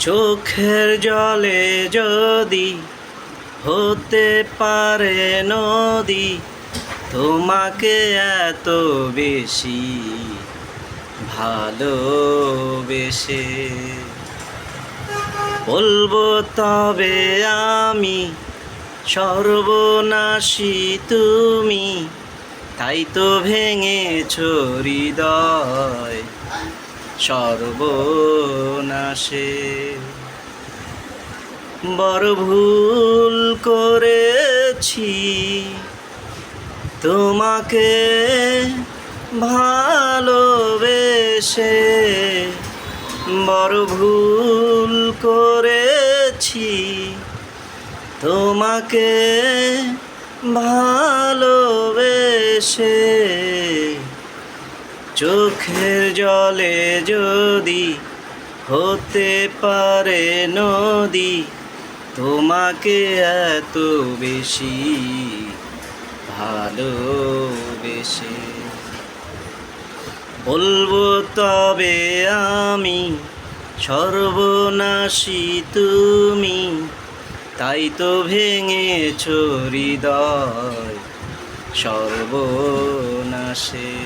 চোখের জলে যদি হতে পারে নদী, তোমাকে এত বেশি ভালোবেসে। বলব তবে আমি সর্বনাশী তুমি, তাই তো ভেঙেছ হৃদয়। সর্বনাশে। বড় ভুল করেছি তোমাকে ভালোবেসে। বড় ভুল করেছি তোমাকে ভালোবেসে। চোখের জলে যদি হতে পারে নদী, তোমাকে এত বেশি ভালোবেসে। বলব তবে আমি সর্বনাশী তুমি, তাই তো ভেঙেছ হৃদয় সর্বনাশে।